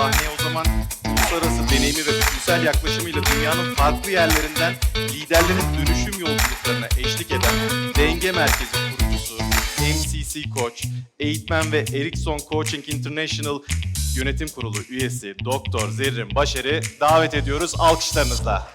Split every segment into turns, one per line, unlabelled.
sahneye o zaman uluslararası deneyimi ve bütünsel yaklaşımıyla dünyanın farklı yerlerinden liderlerin dönüşüm yolculuklarına eşlik eden Denge Merkezi kurucusu, MCC Coach, Eğitmen ve Ericsson Coaching International Yönetim Kurulu üyesi Doktor Zerrin Başar'ı davet ediyoruz alkışlarınızla.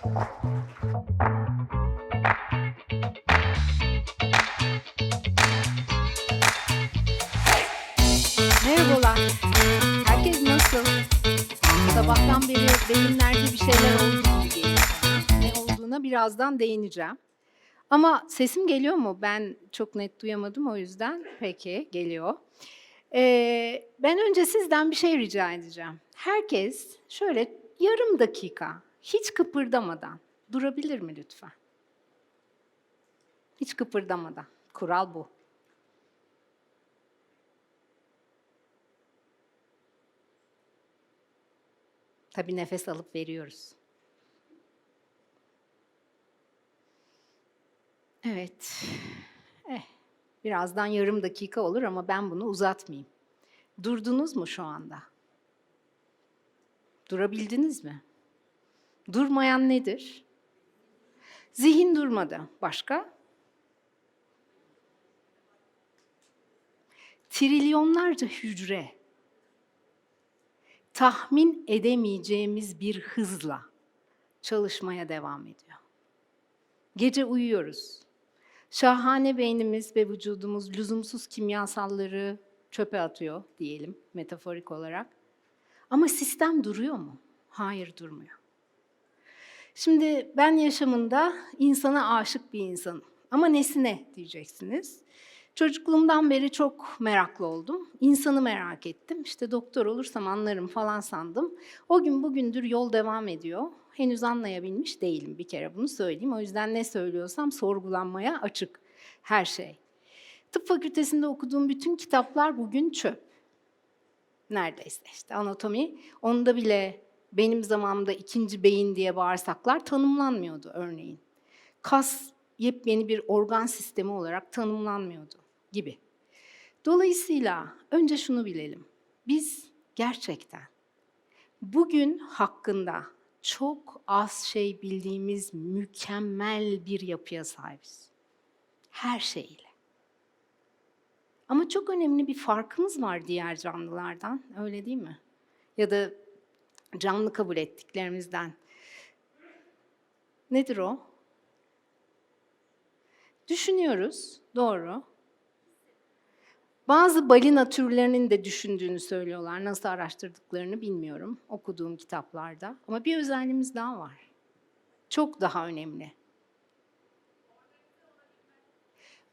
Sabahtan beri beyinlerde bir şeyler oldu gibi geliyor. Ne olduğuna birazdan değineceğim. Ama sesim geliyor mu? Ben çok net duyamadım o yüzden. Peki, geliyor. Ee, ben önce sizden bir şey rica edeceğim. Herkes şöyle yarım dakika hiç kıpırdamadan durabilir mi lütfen? Hiç kıpırdamadan. Kural bu. Tabii nefes alıp veriyoruz. Evet. Eh, birazdan yarım dakika olur ama ben bunu uzatmayayım. Durdunuz mu şu anda? Durabildiniz mi? Durmayan nedir? Zihin durmadı. Başka? Trilyonlarca hücre tahmin edemeyeceğimiz bir hızla çalışmaya devam ediyor. Gece uyuyoruz. Şahane beynimiz ve vücudumuz lüzumsuz kimyasalları çöpe atıyor diyelim metaforik olarak. Ama sistem duruyor mu? Hayır durmuyor. Şimdi ben yaşamında insana aşık bir insanım. Ama nesine diyeceksiniz. Çocukluğumdan beri çok meraklı oldum. İnsanı merak ettim. İşte doktor olursam anlarım falan sandım. O gün bugündür yol devam ediyor. Henüz anlayabilmiş değilim bir kere bunu söyleyeyim. O yüzden ne söylüyorsam sorgulanmaya açık her şey. Tıp fakültesinde okuduğum bütün kitaplar bugün çöp. Neredeyse işte anatomi. Onda bile benim zamanımda ikinci beyin diye bağırsaklar tanımlanmıyordu örneğin. Kas yepyeni bir organ sistemi olarak tanımlanmıyordu gibi. Dolayısıyla önce şunu bilelim. Biz gerçekten bugün hakkında çok az şey bildiğimiz mükemmel bir yapıya sahibiz. Her şeyiyle. Ama çok önemli bir farkımız var diğer canlılardan, öyle değil mi? Ya da canlı kabul ettiklerimizden. Nedir o? Düşünüyoruz, doğru. Bazı balina türlerinin de düşündüğünü söylüyorlar. Nasıl araştırdıklarını bilmiyorum okuduğum kitaplarda. Ama bir özelliğimiz daha var. Çok daha önemli.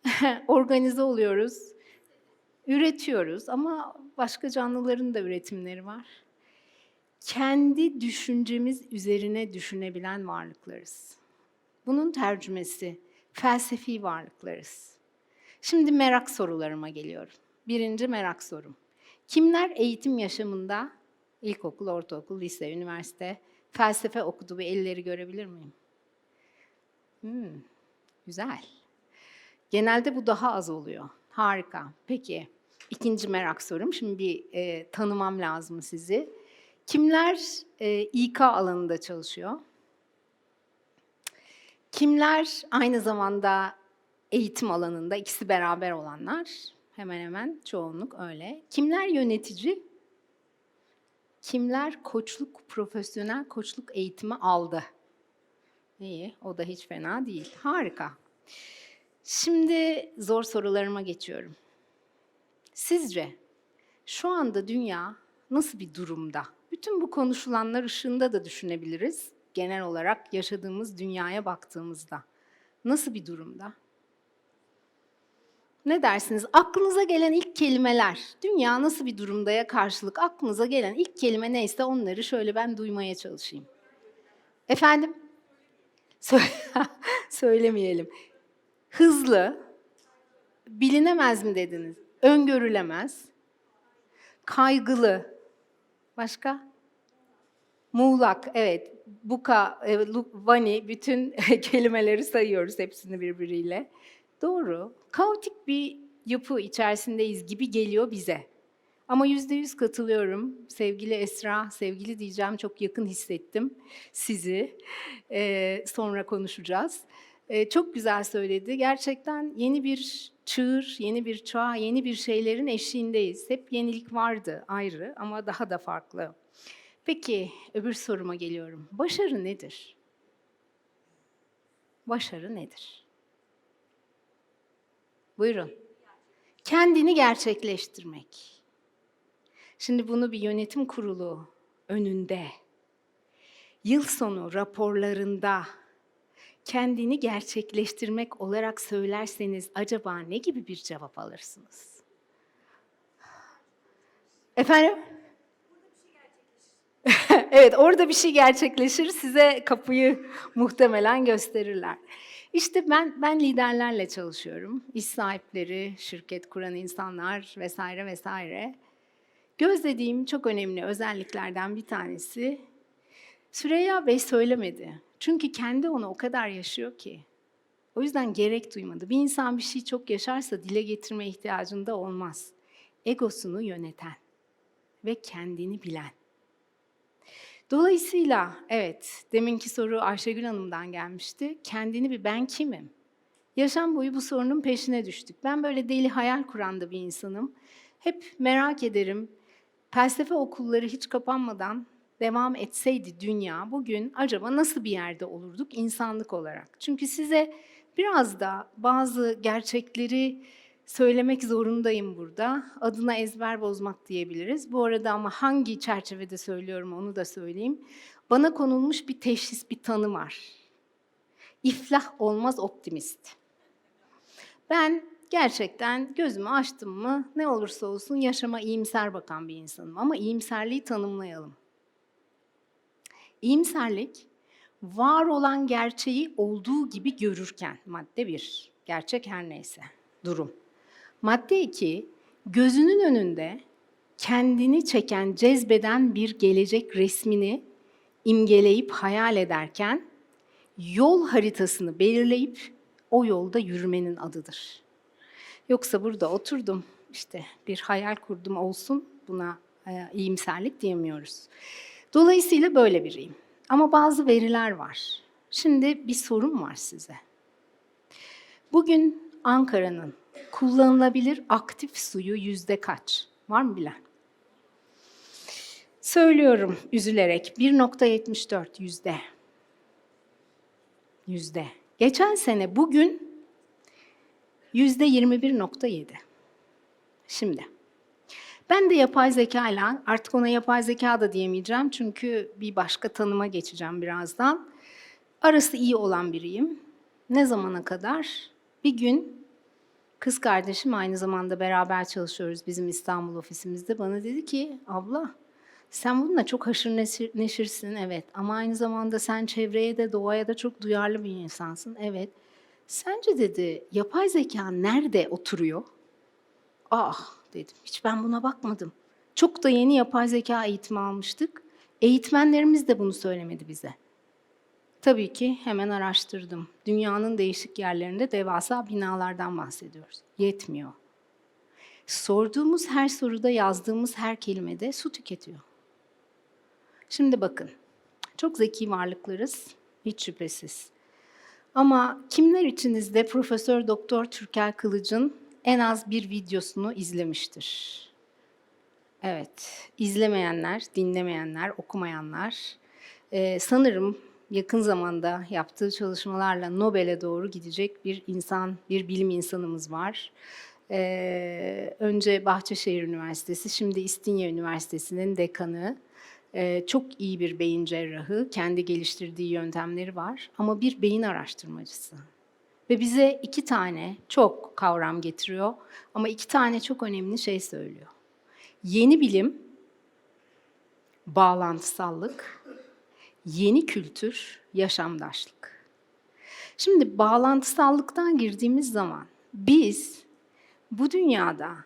Organize oluyoruz, üretiyoruz ama başka canlıların da üretimleri var. Kendi düşüncemiz üzerine düşünebilen varlıklarız. Bunun tercümesi felsefi varlıklarız. Şimdi merak sorularıma geliyorum. Birinci merak sorum. Kimler eğitim yaşamında ilkokul, ortaokul, lise, üniversite felsefe okudu bir elleri görebilir miyim? Hmm, güzel. Genelde bu daha az oluyor. Harika. Peki ikinci merak sorum. Şimdi bir e, tanımam lazım sizi. Kimler e, İK alanında çalışıyor? Kimler aynı zamanda eğitim alanında ikisi beraber olanlar? Hemen hemen çoğunluk öyle. Kimler yönetici? Kimler koçluk, profesyonel koçluk eğitimi aldı? İyi, o da hiç fena değil. Harika. Şimdi zor sorularıma geçiyorum. Sizce şu anda dünya nasıl bir durumda? Bütün bu konuşulanlar ışığında da düşünebiliriz. Genel olarak yaşadığımız dünyaya baktığımızda. Nasıl bir durumda? Ne dersiniz? Aklınıza gelen ilk kelimeler, dünya nasıl bir durumdaya karşılık aklınıza gelen ilk kelime neyse onları şöyle ben duymaya çalışayım. Efendim? Sö- Söylemeyelim. Hızlı, bilinemez mi dediniz? Öngörülemez, kaygılı. Başka? Muğlak, evet. Buka, e, vani, bütün kelimeleri sayıyoruz hepsini birbiriyle. Doğru. Kaotik bir yapı içerisindeyiz gibi geliyor bize. Ama yüzde yüz katılıyorum. Sevgili Esra, sevgili diyeceğim çok yakın hissettim sizi. Ee, sonra konuşacağız. Ee, çok güzel söyledi. Gerçekten yeni bir çığır, yeni bir çağ, yeni bir şeylerin eşiğindeyiz. Hep yenilik vardı ayrı ama daha da farklı. Peki öbür soruma geliyorum. Başarı nedir? Başarı nedir? Buyurun. Kendini gerçekleştirmek. Şimdi bunu bir yönetim kurulu önünde, yıl sonu raporlarında kendini gerçekleştirmek olarak söylerseniz acaba ne gibi bir cevap alırsınız? Efendim? evet, orada bir şey gerçekleşir. Size kapıyı muhtemelen gösterirler. İşte ben ben liderlerle çalışıyorum. İş sahipleri, şirket kuran insanlar vesaire vesaire. Gözlediğim çok önemli özelliklerden bir tanesi Süreyya Bey söylemedi. Çünkü kendi onu o kadar yaşıyor ki. O yüzden gerek duymadı. Bir insan bir şey çok yaşarsa dile getirme ihtiyacında olmaz. Egosunu yöneten ve kendini bilen. Dolayısıyla evet, deminki soru Ayşegül Hanım'dan gelmişti. Kendini bir ben kimim? Yaşam boyu bu sorunun peşine düştük. Ben böyle deli hayal kuran da bir insanım. Hep merak ederim. Felsefe okulları hiç kapanmadan devam etseydi dünya bugün acaba nasıl bir yerde olurduk insanlık olarak? Çünkü size biraz da bazı gerçekleri söylemek zorundayım burada. Adına ezber bozmak diyebiliriz. Bu arada ama hangi çerçevede söylüyorum onu da söyleyeyim. Bana konulmuş bir teşhis, bir tanı var. İflah olmaz optimist. Ben gerçekten gözümü açtım mı ne olursa olsun yaşama iyimser bakan bir insanım. Ama iyimserliği tanımlayalım. İyimserlik, var olan gerçeği olduğu gibi görürken, madde bir, gerçek her neyse, durum. Madde iki, gözünün önünde kendini çeken, cezbeden bir gelecek resmini imgeleyip hayal ederken, yol haritasını belirleyip o yolda yürümenin adıdır. Yoksa burada oturdum, işte bir hayal kurdum olsun, buna e, iyimserlik diyemiyoruz. Dolayısıyla böyle biriyim. Ama bazı veriler var. Şimdi bir sorum var size. Bugün Ankara'nın kullanılabilir aktif suyu yüzde kaç? Var mı bilen? Söylüyorum üzülerek 1.74 yüzde. Yüzde. Geçen sene bugün yüzde 21.7. Şimdi ben de yapay zeka ile artık ona yapay zeka da diyemeyeceğim çünkü bir başka tanıma geçeceğim birazdan. Arası iyi olan biriyim. Ne zamana kadar? Bir gün kız kardeşim aynı zamanda beraber çalışıyoruz bizim İstanbul ofisimizde. Bana dedi ki abla sen bununla çok haşır neşir, neşirsin evet ama aynı zamanda sen çevreye de doğaya da çok duyarlı bir insansın evet. Sence dedi yapay zeka nerede oturuyor? Ah dedim. Hiç ben buna bakmadım. Çok da yeni yapay zeka eğitimi almıştık. Eğitmenlerimiz de bunu söylemedi bize. Tabii ki hemen araştırdım. Dünyanın değişik yerlerinde devasa binalardan bahsediyoruz. Yetmiyor. Sorduğumuz her soruda yazdığımız her kelimede su tüketiyor. Şimdi bakın. Çok zeki varlıklarız. Hiç şüphesiz. Ama kimler içinizde Profesör Doktor Türker Kılıç'ın en az bir videosunu izlemiştir. Evet, izlemeyenler, dinlemeyenler, okumayanlar. Ee, sanırım yakın zamanda yaptığı çalışmalarla Nobel'e doğru gidecek bir insan, bir bilim insanımız var. Ee, önce Bahçeşehir Üniversitesi, şimdi İstinye Üniversitesi'nin dekanı. Ee, çok iyi bir beyin cerrahı, kendi geliştirdiği yöntemleri var ama bir beyin araştırmacısı. Ve bize iki tane çok kavram getiriyor ama iki tane çok önemli şey söylüyor. Yeni bilim, bağlantısallık, yeni kültür, yaşamdaşlık. Şimdi bağlantısallıktan girdiğimiz zaman biz bu dünyada,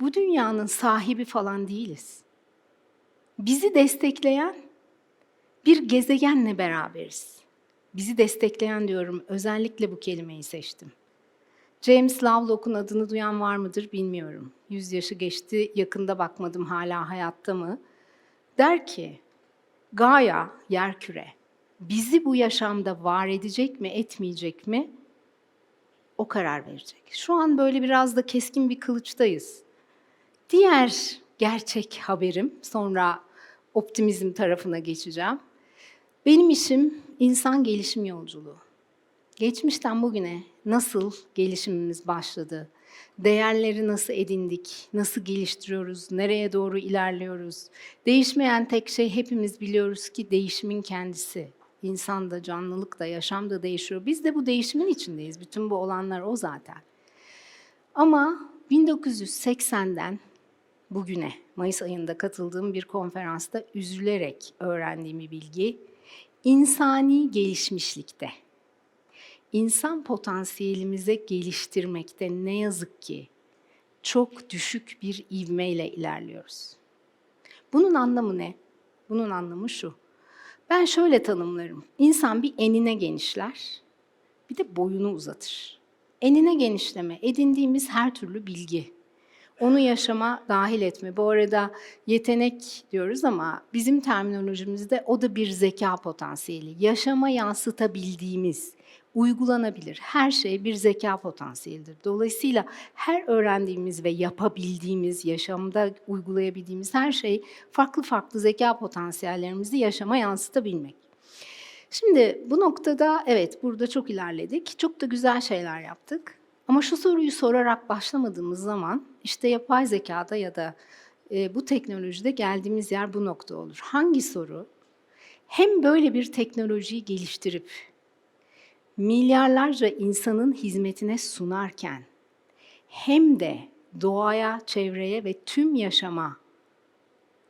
bu dünyanın sahibi falan değiliz. Bizi destekleyen bir gezegenle beraberiz. Bizi destekleyen diyorum, özellikle bu kelimeyi seçtim. James Lovelock'un adını duyan var mıdır bilmiyorum. Yüz yaşı geçti, yakında bakmadım hala hayatta mı. Der ki, Gaia, yerküre, bizi bu yaşamda var edecek mi, etmeyecek mi? O karar verecek. Şu an böyle biraz da keskin bir kılıçtayız. Diğer gerçek haberim, sonra optimizm tarafına geçeceğim. Benim işim insan gelişim yolculuğu. Geçmişten bugüne nasıl gelişimimiz başladı? Değerleri nasıl edindik? Nasıl geliştiriyoruz? Nereye doğru ilerliyoruz? Değişmeyen tek şey hepimiz biliyoruz ki değişimin kendisi. İnsan da, canlılık da, yaşam da değişiyor. Biz de bu değişimin içindeyiz. Bütün bu olanlar o zaten. Ama 1980'den bugüne Mayıs ayında katıldığım bir konferansta üzülerek öğrendiğim bir bilgi insani gelişmişlikte insan potansiyelimize geliştirmekte ne yazık ki çok düşük bir ivmeyle ilerliyoruz. Bunun anlamı ne? Bunun anlamı şu. Ben şöyle tanımlarım. İnsan bir enine genişler, bir de boyunu uzatır. Enine genişleme, edindiğimiz her türlü bilgi. Onu yaşama dahil etme. Bu arada yetenek diyoruz ama bizim terminolojimizde o da bir zeka potansiyeli. Yaşama yansıtabildiğimiz, uygulanabilir. Her şey bir zeka potansiyelidir. Dolayısıyla her öğrendiğimiz ve yapabildiğimiz, yaşamda uygulayabildiğimiz her şey farklı farklı zeka potansiyellerimizi yaşama yansıtabilmek. Şimdi bu noktada evet burada çok ilerledik. Çok da güzel şeyler yaptık. Ama şu soruyu sorarak başlamadığımız zaman işte yapay zekada ya da e, bu teknolojide geldiğimiz yer bu nokta olur. Hangi soru hem böyle bir teknolojiyi geliştirip milyarlarca insanın hizmetine sunarken hem de doğaya, çevreye ve tüm yaşama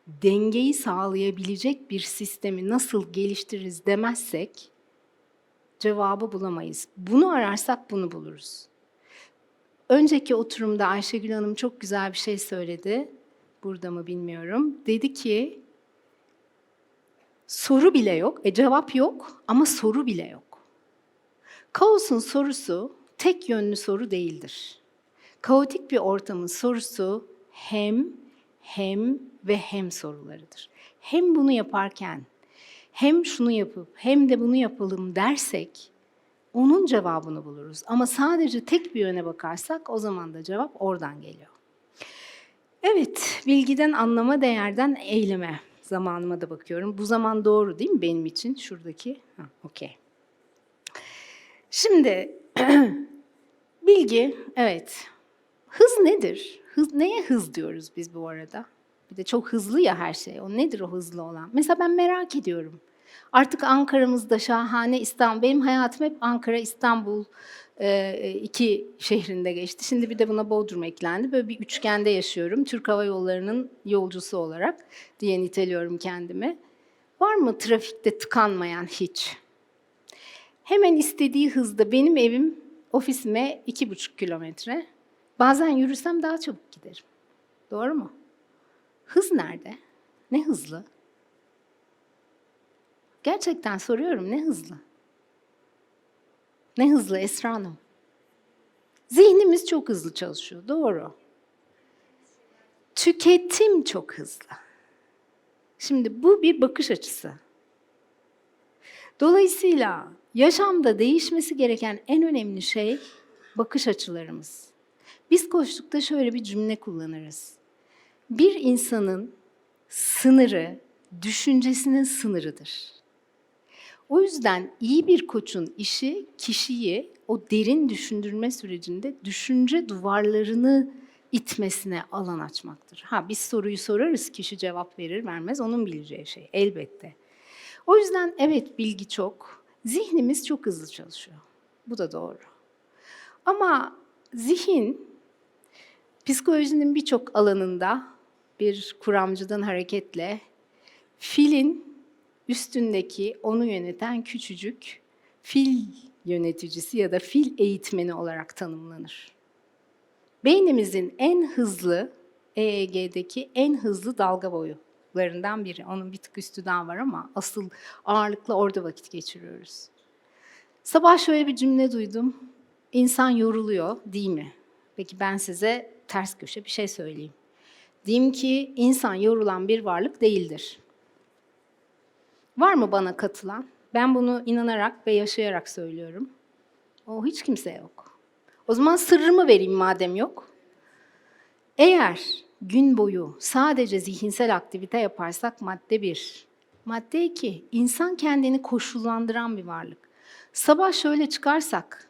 dengeyi sağlayabilecek bir sistemi nasıl geliştiririz demezsek cevabı bulamayız. Bunu ararsak bunu buluruz. Önceki oturumda Ayşegül Hanım çok güzel bir şey söyledi. Burada mı bilmiyorum. Dedi ki soru bile yok. E cevap yok ama soru bile yok. Kaosun sorusu tek yönlü soru değildir. Kaotik bir ortamın sorusu hem, hem ve hem sorularıdır. Hem bunu yaparken hem şunu yapıp hem de bunu yapalım dersek onun cevabını buluruz. Ama sadece tek bir yöne bakarsak o zaman da cevap oradan geliyor. Evet, bilgiden anlama, değerden eyleme zamanıma da bakıyorum. Bu zaman doğru değil mi benim için? Şuradaki. Ha, okey. Şimdi bilgi, evet. Hız nedir? Hız, neye hız diyoruz biz bu arada? Bir de çok hızlı ya her şey. O nedir o hızlı olan? Mesela ben merak ediyorum. Artık Ankara'mızda şahane İstanbul. Benim hayatım hep Ankara, İstanbul e, iki şehrinde geçti. Şimdi bir de buna Bodrum eklendi. Böyle bir üçgende yaşıyorum. Türk Hava Yolları'nın yolcusu olarak diye niteliyorum kendimi. Var mı trafikte tıkanmayan hiç? Hemen istediği hızda benim evim ofisime iki buçuk kilometre. Bazen yürüsem daha çabuk giderim. Doğru mu? Hız nerede? Ne hızlı? Gerçekten soruyorum ne hızlı? Ne hızlı Esra Hanım? Zihnimiz çok hızlı çalışıyor, doğru. Tüketim çok hızlı. Şimdi bu bir bakış açısı. Dolayısıyla yaşamda değişmesi gereken en önemli şey bakış açılarımız. Biz koştukta şöyle bir cümle kullanırız. Bir insanın sınırı düşüncesinin sınırıdır. O yüzden iyi bir koçun işi kişiyi o derin düşündürme sürecinde düşünce duvarlarını itmesine alan açmaktır. Ha biz soruyu sorarız, kişi cevap verir vermez onun bileceği şey elbette. O yüzden evet bilgi çok, zihnimiz çok hızlı çalışıyor. Bu da doğru. Ama zihin psikolojinin birçok alanında bir kuramcıdan hareketle filin üstündeki onu yöneten küçücük fil yöneticisi ya da fil eğitmeni olarak tanımlanır. Beynimizin en hızlı EEG'deki en hızlı dalga boyularından biri. Onun bir tık üstü daha var ama asıl ağırlıkla orada vakit geçiriyoruz. Sabah şöyle bir cümle duydum. insan yoruluyor değil mi? Peki ben size ters köşe bir şey söyleyeyim. Diyeyim ki insan yorulan bir varlık değildir. Var mı bana katılan? Ben bunu inanarak ve yaşayarak söylüyorum. O hiç kimse yok. O zaman sırrımı vereyim madem yok. Eğer gün boyu sadece zihinsel aktivite yaparsak madde bir. Madde iki, insan kendini koşullandıran bir varlık. Sabah şöyle çıkarsak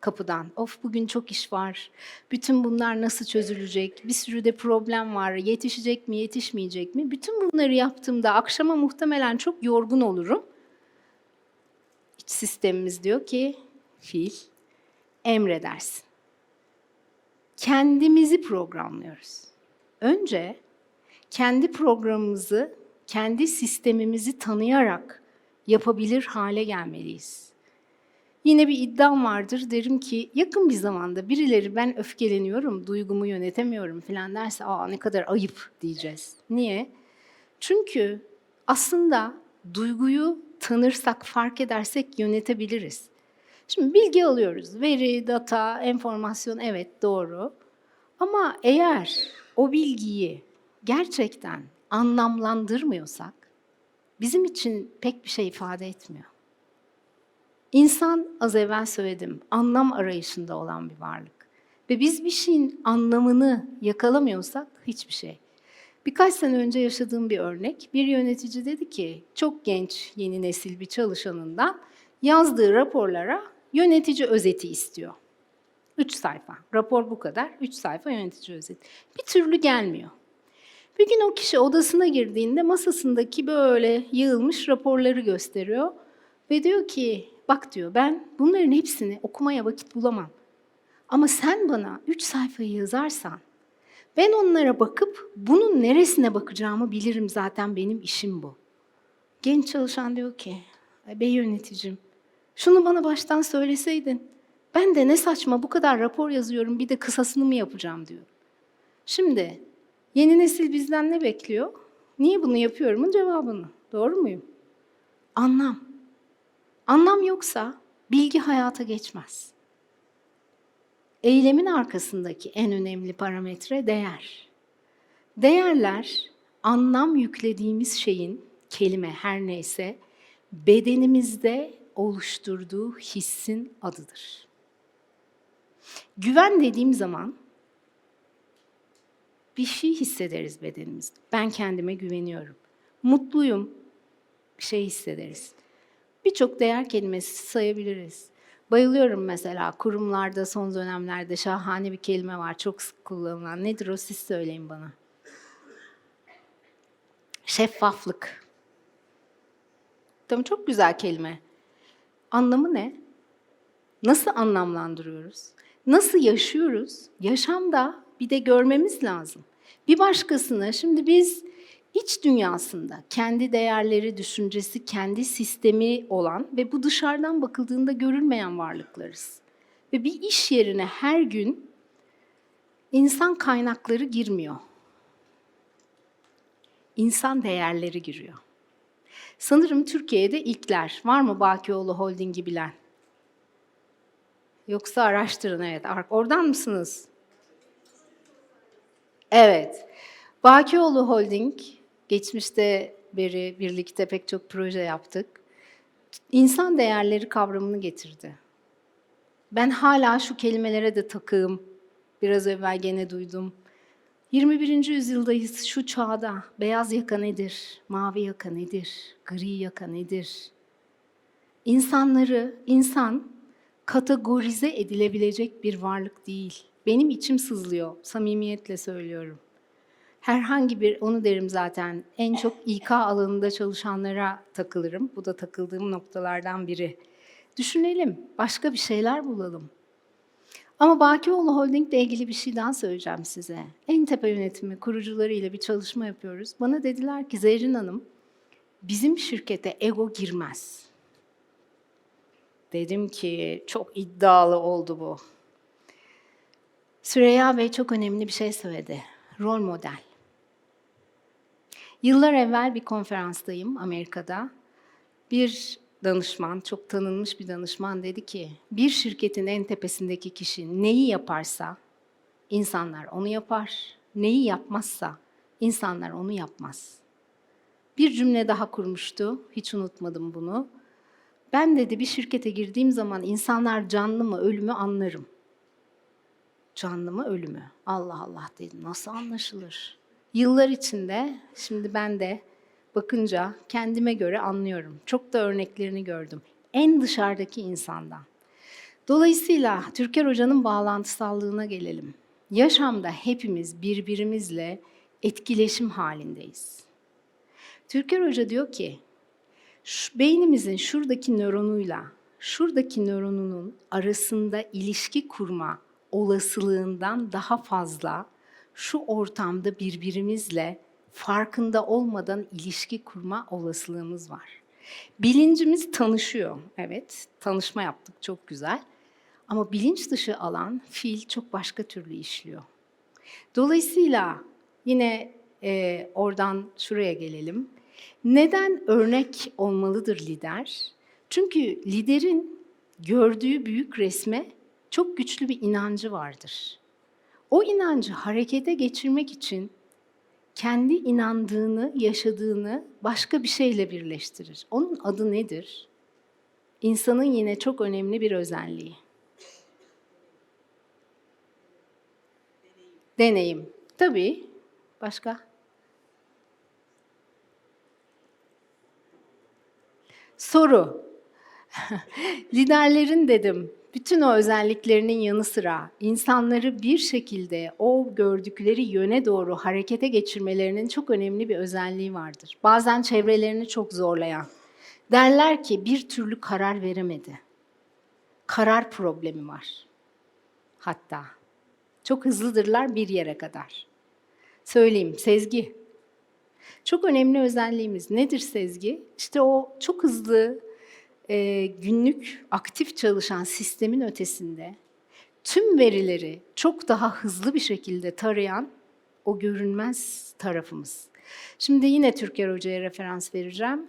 kapıdan, of bugün çok iş var, bütün bunlar nasıl çözülecek, bir sürü de problem var, yetişecek mi, yetişmeyecek mi? Bütün bunları yaptığımda akşama muhtemelen çok yorgun olurum. İç sistemimiz diyor ki, fiil, emredersin. Kendimizi programlıyoruz. Önce kendi programımızı, kendi sistemimizi tanıyarak yapabilir hale gelmeliyiz. Yine bir iddiam vardır. Derim ki yakın bir zamanda birileri ben öfkeleniyorum, duygumu yönetemiyorum falan derse aa ne kadar ayıp diyeceğiz. Niye? Çünkü aslında duyguyu tanırsak, fark edersek yönetebiliriz. Şimdi bilgi alıyoruz. Veri, data, enformasyon evet doğru. Ama eğer o bilgiyi gerçekten anlamlandırmıyorsak bizim için pek bir şey ifade etmiyor. İnsan az evvel söyledim, anlam arayışında olan bir varlık. Ve biz bir şeyin anlamını yakalamıyorsak hiçbir şey. Birkaç sene önce yaşadığım bir örnek. Bir yönetici dedi ki, çok genç yeni nesil bir çalışanından yazdığı raporlara yönetici özeti istiyor. Üç sayfa. Rapor bu kadar. Üç sayfa yönetici özeti. Bir türlü gelmiyor. Bir gün o kişi odasına girdiğinde masasındaki böyle yığılmış raporları gösteriyor. Ve diyor ki, bak diyor ben bunların hepsini okumaya vakit bulamam. Ama sen bana üç sayfayı yazarsan, ben onlara bakıp bunun neresine bakacağımı bilirim zaten benim işim bu. Genç çalışan diyor ki, bey yöneticim, şunu bana baştan söyleseydin. Ben de ne saçma bu kadar rapor yazıyorum bir de kısasını mı yapacağım diyor. Şimdi yeni nesil bizden ne bekliyor? Niye bunu yapıyorumun cevabını. Doğru muyum? Anlam. Anlam yoksa bilgi hayata geçmez. Eylemin arkasındaki en önemli parametre değer. Değerler anlam yüklediğimiz şeyin kelime her neyse bedenimizde oluşturduğu hissin adıdır. Güven dediğim zaman bir şey hissederiz bedenimizde. Ben kendime güveniyorum. Mutluyum, şey hissederiz. Birçok değer kelimesi sayabiliriz. Bayılıyorum mesela kurumlarda son dönemlerde şahane bir kelime var çok sık kullanılan. Nedir o siz söyleyin bana. Şeffaflık. Tamam çok güzel kelime. Anlamı ne? Nasıl anlamlandırıyoruz? Nasıl yaşıyoruz? Yaşamda bir de görmemiz lazım. Bir başkasına şimdi biz iç dünyasında kendi değerleri, düşüncesi, kendi sistemi olan ve bu dışarıdan bakıldığında görülmeyen varlıklarız. Ve bir iş yerine her gün insan kaynakları girmiyor. İnsan değerleri giriyor. Sanırım Türkiye'de ilkler. Var mı Bakioğlu Holding'i bilen? Yoksa araştırın evet. Oradan mısınız? Evet. Bakioğlu Holding geçmişte beri birlikte pek çok proje yaptık. İnsan değerleri kavramını getirdi. Ben hala şu kelimelere de takığım. Biraz evvel gene duydum. 21. yüzyıldayız şu çağda. Beyaz yaka nedir? Mavi yaka nedir? Gri yaka nedir? İnsanları, insan kategorize edilebilecek bir varlık değil. Benim içim sızlıyor, samimiyetle söylüyorum. Herhangi bir, onu derim zaten, en çok İK alanında çalışanlara takılırım. Bu da takıldığım noktalardan biri. Düşünelim, başka bir şeyler bulalım. Ama Bakioğlu Holding ile ilgili bir şey daha söyleyeceğim size. En tepe yönetimi kurucularıyla bir çalışma yapıyoruz. Bana dediler ki Zerrin Hanım, bizim şirkete ego girmez. Dedim ki çok iddialı oldu bu. Süreyya Bey çok önemli bir şey söyledi. Rol model. Yıllar evvel bir konferanstayım Amerika'da. Bir danışman, çok tanınmış bir danışman dedi ki, bir şirketin en tepesindeki kişi neyi yaparsa insanlar onu yapar, neyi yapmazsa insanlar onu yapmaz. Bir cümle daha kurmuştu, hiç unutmadım bunu. Ben dedi bir şirkete girdiğim zaman insanlar canlı mı ölü mü anlarım. Canlı mı ölü mü? Allah Allah dedim. Nasıl anlaşılır? Yıllar içinde şimdi ben de bakınca kendime göre anlıyorum. Çok da örneklerini gördüm. En dışarıdaki insandan. Dolayısıyla Türker Hoca'nın bağlantısallığına gelelim. Yaşamda hepimiz birbirimizle etkileşim halindeyiz. Türker Hoca diyor ki, beynimizin şuradaki nöronuyla şuradaki nöronunun arasında ilişki kurma olasılığından daha fazla şu ortamda birbirimizle farkında olmadan ilişki kurma olasılığımız var. Bilincimiz tanışıyor. Evet, tanışma yaptık çok güzel. Ama bilinç dışı alan fiil çok başka türlü işliyor. Dolayısıyla yine e, oradan şuraya gelelim. Neden örnek olmalıdır lider? Çünkü liderin gördüğü büyük resme çok güçlü bir inancı vardır. O inancı harekete geçirmek için kendi inandığını, yaşadığını başka bir şeyle birleştirir. Onun adı nedir? İnsanın yine çok önemli bir özelliği. Deneyim. Tabii. Başka? Soru. Liderlerin dedim, bütün o özelliklerinin yanı sıra insanları bir şekilde o gördükleri yöne doğru harekete geçirmelerinin çok önemli bir özelliği vardır. Bazen çevrelerini çok zorlayan. Derler ki bir türlü karar veremedi. Karar problemi var. Hatta. Çok hızlıdırlar bir yere kadar. Söyleyeyim, sezgi. Çok önemli özelliğimiz nedir sezgi? İşte o çok hızlı, e, günlük aktif çalışan sistemin ötesinde tüm verileri çok daha hızlı bir şekilde tarayan o görünmez tarafımız. Şimdi yine Türker Hoca'ya referans vereceğim.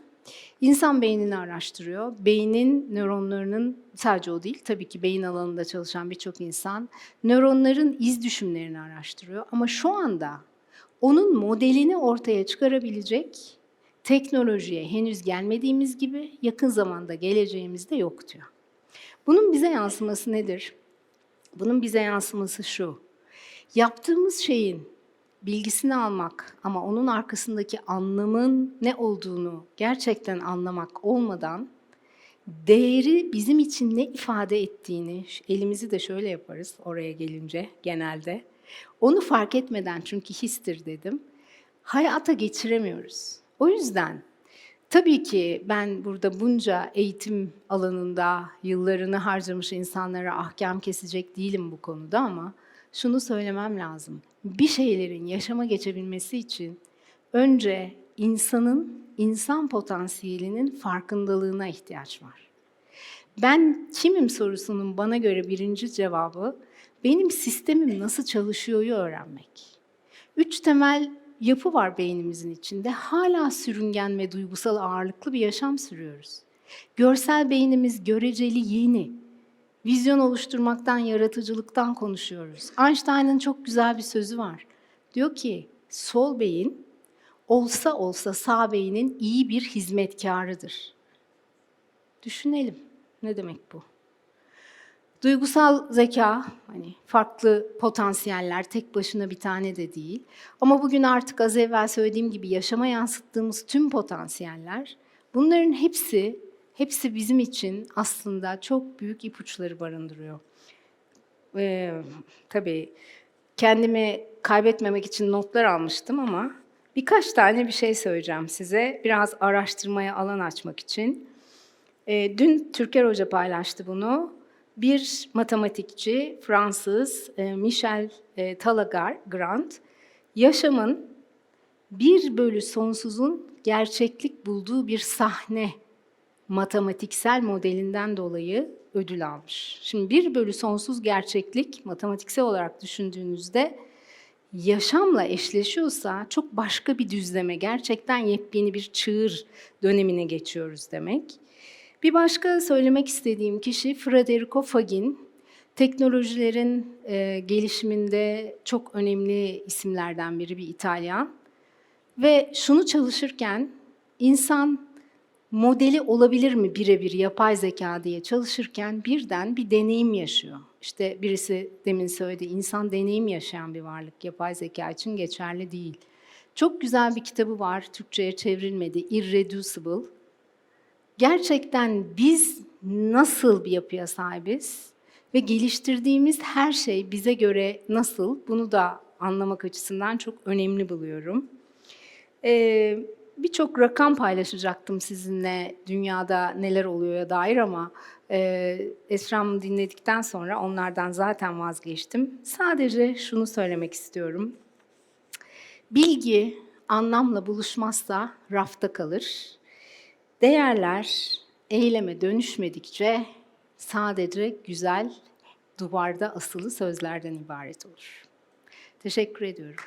İnsan beynini araştırıyor. Beynin nöronlarının sadece o değil tabii ki beyin alanında çalışan birçok insan nöronların iz düşümlerini araştırıyor. Ama şu anda onun modelini ortaya çıkarabilecek teknolojiye henüz gelmediğimiz gibi yakın zamanda geleceğimizde yok diyor. Bunun bize yansıması nedir? Bunun bize yansıması şu. Yaptığımız şeyin bilgisini almak ama onun arkasındaki anlamın ne olduğunu gerçekten anlamak olmadan değeri bizim için ne ifade ettiğini elimizi de şöyle yaparız oraya gelince genelde. Onu fark etmeden çünkü histir dedim. Hayata geçiremiyoruz. O yüzden tabii ki ben burada bunca eğitim alanında yıllarını harcamış insanlara ahkam kesecek değilim bu konuda ama şunu söylemem lazım. Bir şeylerin yaşama geçebilmesi için önce insanın insan potansiyelinin farkındalığına ihtiyaç var. Ben kimim sorusunun bana göre birinci cevabı benim sistemim nasıl çalışıyor'yu öğrenmek. Üç temel yapı var beynimizin içinde. Hala sürüngen ve duygusal ağırlıklı bir yaşam sürüyoruz. Görsel beynimiz göreceli yeni. Vizyon oluşturmaktan, yaratıcılıktan konuşuyoruz. Einstein'ın çok güzel bir sözü var. Diyor ki, sol beyin olsa olsa sağ beynin iyi bir hizmetkarıdır. Düşünelim. Ne demek bu? Duygusal zeka, hani farklı potansiyeller, tek başına bir tane de değil. Ama bugün artık az evvel söylediğim gibi yaşama yansıttığımız tüm potansiyeller, bunların hepsi, hepsi bizim için aslında çok büyük ipuçları barındırıyor. Ee, tabii kendimi kaybetmemek için notlar almıştım ama birkaç tane bir şey söyleyeceğim size. Biraz araştırmaya alan açmak için. Ee, dün Türker Hoca paylaştı bunu bir matematikçi Fransız e, Michel e, Talagar-Grand yaşamın bir bölü sonsuzun gerçeklik bulduğu bir sahne matematiksel modelinden dolayı ödül almış. Şimdi bir bölü sonsuz gerçeklik matematiksel olarak düşündüğünüzde yaşamla eşleşiyorsa çok başka bir düzleme, gerçekten yepyeni bir çığır dönemine geçiyoruz demek. Bir başka söylemek istediğim kişi Federico Fagin. Teknolojilerin e, gelişiminde çok önemli isimlerden biri bir İtalyan. Ve şunu çalışırken insan modeli olabilir mi birebir yapay zeka diye çalışırken birden bir deneyim yaşıyor. İşte birisi demin söyledi, insan deneyim yaşayan bir varlık, yapay zeka için geçerli değil. Çok güzel bir kitabı var, Türkçe'ye çevrilmedi, Irreducible. Gerçekten biz nasıl bir yapıya sahibiz ve geliştirdiğimiz her şey bize göre nasıl, bunu da anlamak açısından çok önemli buluyorum. Ee, Birçok rakam paylaşacaktım sizinle dünyada neler oluyor dair ama e, Esra'mı dinledikten sonra onlardan zaten vazgeçtim. Sadece şunu söylemek istiyorum. Bilgi anlamla buluşmazsa rafta kalır. Değerler eyleme dönüşmedikçe sadece güzel duvarda asılı sözlerden ibaret olur. Teşekkür ediyorum.